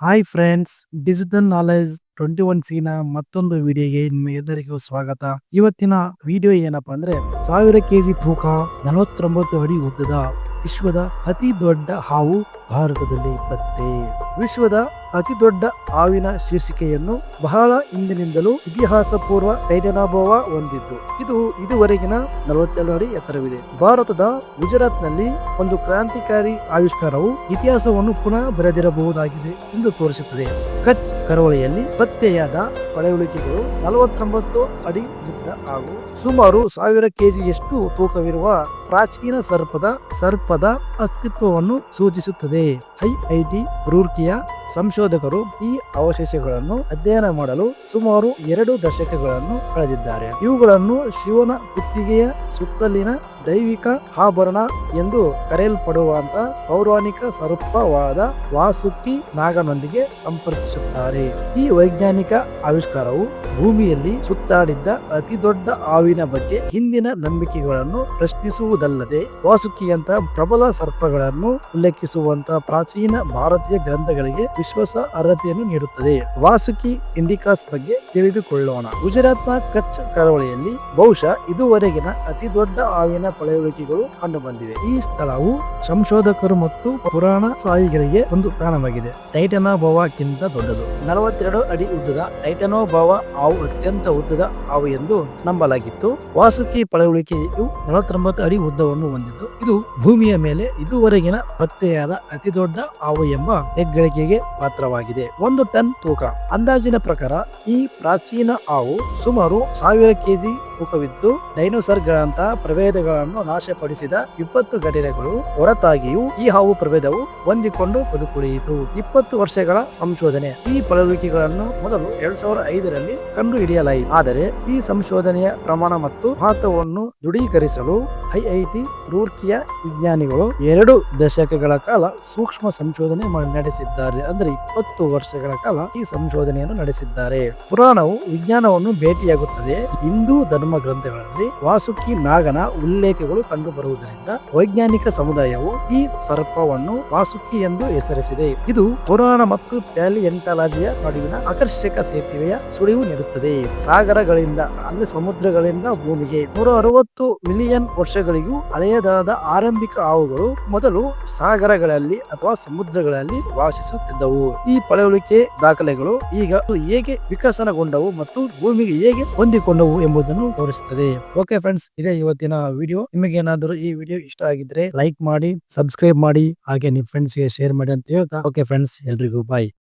Hi friends digital knowledge twenty one ಸಿನ ಮತ್ತೊಂದು ವಿಡಿಯೋಗೆ ನಿಮ್ಮೆಲ್ಲರಿಗೂ ಸ್ವಾಗತ. ಇವತ್ತಿನ ವಿಡಿಯೋ ಏನಪ್ಪ ಅಂದ್ರೆ ಸಾವಿರ ಕೆಜಿ ತೂಕ ನಲವತ್ತೊಂಬತ್ತು ಅಡಿ ಉದ್ದದ ವಿಶ್ವದ ಅತಿ ದೊಡ್ಡ ಹಾವು ಭಾರತದಲ್ಲಿ ಪತ್ತೆ ವಿಶ್ವದ ಅತಿ ದೊಡ್ಡ ಹಾವಿನ ಶೀರ್ಷಿಕೆಯನ್ನು ಬಹಳ ಹಿಂದಿನಿಂದಲೂ ಇತಿಹಾಸ ಪೂರ್ವ ಟೈಟನಾಬೋವಾ ಹೊಂದಿದ್ದು. ಇದು ಇದುವರೆಗಿನ ನಲವತ್ತೆರಡು ಅಡಿ ಎತ್ತರವಿದೆ. ಭಾರತದ ಗುಜರಾತ್ನಲ್ಲಿ ಒಂದು ಕ್ರಾಂತಿಕಾರಿ ಆವಿಷ್ಕಾರವು ಇತಿಹಾಸವನ್ನು ಪುನಃ ಬರೆದಿರಬಹುದಾಗಿದೆ ಎಂದು ತೋರಿಸುತ್ತದೆ. ಕಚ್ ಕರಾವಳಿಯಲ್ಲಿ ಪತ್ತೆಯಾದ ಪಳೆಯುಳಿಕೆಗಳು ನಲವತ್ತೊಂಬತ್ತು ಅಡಿ ಉದ್ದ ಹಾಗೂ ಸುಮಾರು ಸಾವಿರ ಕೆಜಿಯಷ್ಟು ತೂಕವಿರುವ ಪ್ರಾಚೀನ ಸರ್ಪದ ಸರ್ಪದ ಅಸ್ತಿತ್ವವನ್ನು ಸೂಚಿಸುತ್ತದೆ. ಐಐಟಿ ರೂರ್ಕಿಯ ಸಂಶೋಧಕರು ಈ ಅವಶೇಷಗಳನ್ನು ಅಧ್ಯಯನ ಮಾಡಲು ಸುಮಾರು ಎರಡು ದಶಕಗಳನ್ನು ಕಳೆದಿದ್ದಾರೆ. ಇವುಗಳನ್ನು ಶಿವನ ಕುತ್ತಿಗೆಯ ಸುತ್ತಲಿನ ದೈವಿಕ ಆಭರಣ ಎಂದು ಕರೆಯಲ್ಪಡುವಂತ ಪೌರಾಣಿಕ ಸ್ವರೂಪವಾದ ವಾಸುಕಿ ನಾಗನೊಂದಿಗೆ ಸಂಪರ್ಕಿಸುತ್ತಾರೆ. ಈ ವೈಜ್ಞಾನಿಕ ಆವಿಷ್ಕಾರವು ಭೂಮಿಯಲ್ಲಿ ಸುತ್ತಾಡಿದ್ದ ಅತಿ ದೊಡ್ಡ ಹಾವಿನ ಬಗ್ಗೆ ಹಿಂದಿನ ನಂಬಿಕೆಗಳನ್ನು ಪ್ರಶ್ನಿಸುವುದಲ್ಲದೆ ವಾಸುಕಿಯಂತ ಪ್ರಬಲ ಸರ್ಪಗಳನ್ನು ಉಲ್ಲೇಖಿಸುವಂತ ಪ್ರಾಚೀನ ಭಾರತೀಯ ಗ್ರಂಥಗಳಿಗೆ ವಿಶ್ವಾಸ ಅರ್ಹತೆಯನ್ನು ನೀಡುತ್ತದೆ. ವಾಸುಕಿ ಇಂಡಿಕಾಸ್ ಬಗ್ಗೆ ತಿಳಿದುಕೊಳ್ಳೋಣ. ಗುಜರಾತ್ನ ಕಚ್ ಕರಾವಳಿಯಲ್ಲಿ ಬಹುಶಃ ಇದುವರೆಗಿನ ಅತಿ ದೊಡ್ಡ ಹಾವಿನ ಪಳೆಯುಳಿಕೆಗಳು ಕಂಡುಬಂದಿವೆ. ಈ ಸ್ಥಳವು ಸಂಶೋಧಕರು ಮತ್ತು ಪುರಾಣ ಸಾಹಿಗಳಿಗೆ ಒಂದು ತಾಣವಾಗಿದೆ. ಟೈಟನೋಬೋವಾಕ್ಕಿಂತ ದೊಡ್ಡದು. ನಲವತ್ತೆರಡು ಅಡಿ ಉದ್ದದ ಟೈಟನೋಬೋವಾ ಹಾವು ಅತ್ಯಂತ ಉದ್ದದ ಹಾವು ಎಂದು ನಂಬಲಾಗಿತ್ತು. ವಾಸುಕಿ ಪಳೆಯುಳಿಕೆಯು ನಲವತ್ತೊಂಬತ್ತು ಅಡಿ ಉದ್ದವನ್ನು ಹೊಂದಿದ್ದು, ಇದು ಭೂಮಿಯ ಮೇಲೆ ಇದುವರೆಗಿನ ಪತ್ತೆಯಾದ ಅತಿ ದೊಡ್ಡ ಹಾವು ಎಂಬ ಹೆಗ್ಗಳಿಕೆಗೆ ಪಾತ್ರವಾಗಿದೆ. ಒಂದು ಟನ್ ತೂಕ. ಅಂದಾಜಿನ ಪ್ರಕಾರ, ಈ ಪ್ರಾಚೀನ ಹಾವು ಸುಮಾರು ಸಾವಿರ ಕೆಜಿ ತೂಕವಿದ್ದು, ಡೈನೋಸರ್ಗಳಂತಹ ಪ್ರಭೇದಗಳನ್ನು ನಾಶಪಡಿಸಿದ ಇಪ್ಪತ್ತು ಘಟನೆಗಳು ಹೊರತಾಗಿಯೂ ಈ ಹಾವು ಪ್ರಭೇದವು ಹೊಂದಿಕೊಂಡು ಬದುಕುಳಿಯಿತು. ಇಪ್ಪತ್ತು ವರ್ಷಗಳ ಸಂಶೋಧನೆ ಈ ಪಳವಳಿಕೆಗಳನ್ನು ಮೊದಲು ಎರಡ್ ಸಾವಿರದ ಐದರಲ್ಲಿ ಕಂಡು ಹಿಡಿಯಲಾಯಿತು ಆದರೆ ಈ ಸಂಶೋಧನೆಯ ಪ್ರಮಾಣ ಮತ್ತು ಮಹತ್ವವನ್ನು ದೃಢೀಕರಿಸಲು ಐಐಟಿ, ರೂರ್ಕಿಯ ವಿಜ್ಞಾನಿಗಳು ಎರಡು ದಶಕಗಳ ಕಾಲ ಸೂಕ್ಷ್ಮ ಸಂಶೋಧನೆ ನಡೆಸಿದ್ದಾರೆ. ಅಂದ್ರೆ ಇಪ್ಪತ್ತು ವರ್ಷಗಳ ಕಾಲ ಈ ಸಂಶೋಧನೆಯನ್ನು ನಡೆಸಿದ್ದಾರೆ. ಪುರಾಣವು ವಿಜ್ಞಾನವನ್ನು ಭೇಟಿಯಾಗುತ್ತದೆ. ಹಿಂದೂ ಧರ್ಮ ಗ್ರಂಥಗಳಲ್ಲಿ ವಾಸುಕಿ, ನಾಗನ ಉಲ್ಲೇಖಗಳು ಕಂಡುಬರುವುದರಿಂದ ವೈಜ್ಞಾನಿಕ ಸಮುದಾಯವು ಈ ಸರ್ಪವನ್ನು ವಾಸುಕಿ ಎಂದು ಹೆಸರಿಸಿದೆ. ಇದು ಪುರಾಣ ಮತ್ತು ಪ್ಯಾಲಿಯಂಟಾಲಜಿಯ ನಡುವಿನ ಆಕರ್ಷಕ ಸೇತುವೆಯ ಸುಳಿವು ನೀಡುತ್ತದೆ. ಸಾಗರಗಳಿಂದ, ಅಂದ್ರೆ ಸಮುದ್ರಗಳಿಂದ ಭೂಮಿಗೆ ನೂರ ಅರವತ್ತು ಮಿಲಿಯನ್ ವರ್ಷಗಳಿಗೂ ಹಳೆಯದಾದ ಆರಂಭಿಕ ಹಾವುಗಳು ಮೊದಲು ಸಾಗರಗಳಲ್ಲಿ ಅಥವಾ ಸಮುದ್ರಗಳಲ್ಲಿ ವಾಸಿಸುತ್ತಿದ್ದವು. ಈ ಪಳವಳಿಕೆ ದಾಖಲೆಗಳು ಈಗ ಹೇಗೆ ವಿಕಸನಗೊಂಡವು ಮತ್ತು ಭೂಮಿಗೆ ಹೇಗೆ ಹೊಂದಿಕೊಂಡವು ಎಂಬುದನ್ನು ತೋರಿಸುತ್ತದೆ. ಓಕೆ ಫ್ರೆಂಡ್ಸ್ ಇದೇ ಇವತ್ತಿನ ವಿಡಿಯೋ ನಿಮಗೆ ಏನಾದರೂ ಈ ವಿಡಿಯೋ ಇಷ್ಟ ಆಗಿದ್ರೆ ಲೈಕ್ ಮಾಡಿ ಸಬ್ಸ್ಕ್ರೈಬ್ ಮಾಡಿ, ಹಾಗೆ ನಿಮ್ಮ ಫ್ರೆಂಡ್ಸ್ಗೆ ಶೇರ್ ಮಾಡಿ ಅಂತ ಹೇಳ್ತಾ. ಓಕೆ ಫ್ರೆಂಡ್ಸ್ ಎಲ್ರಿಗೂ ಬಾಯ್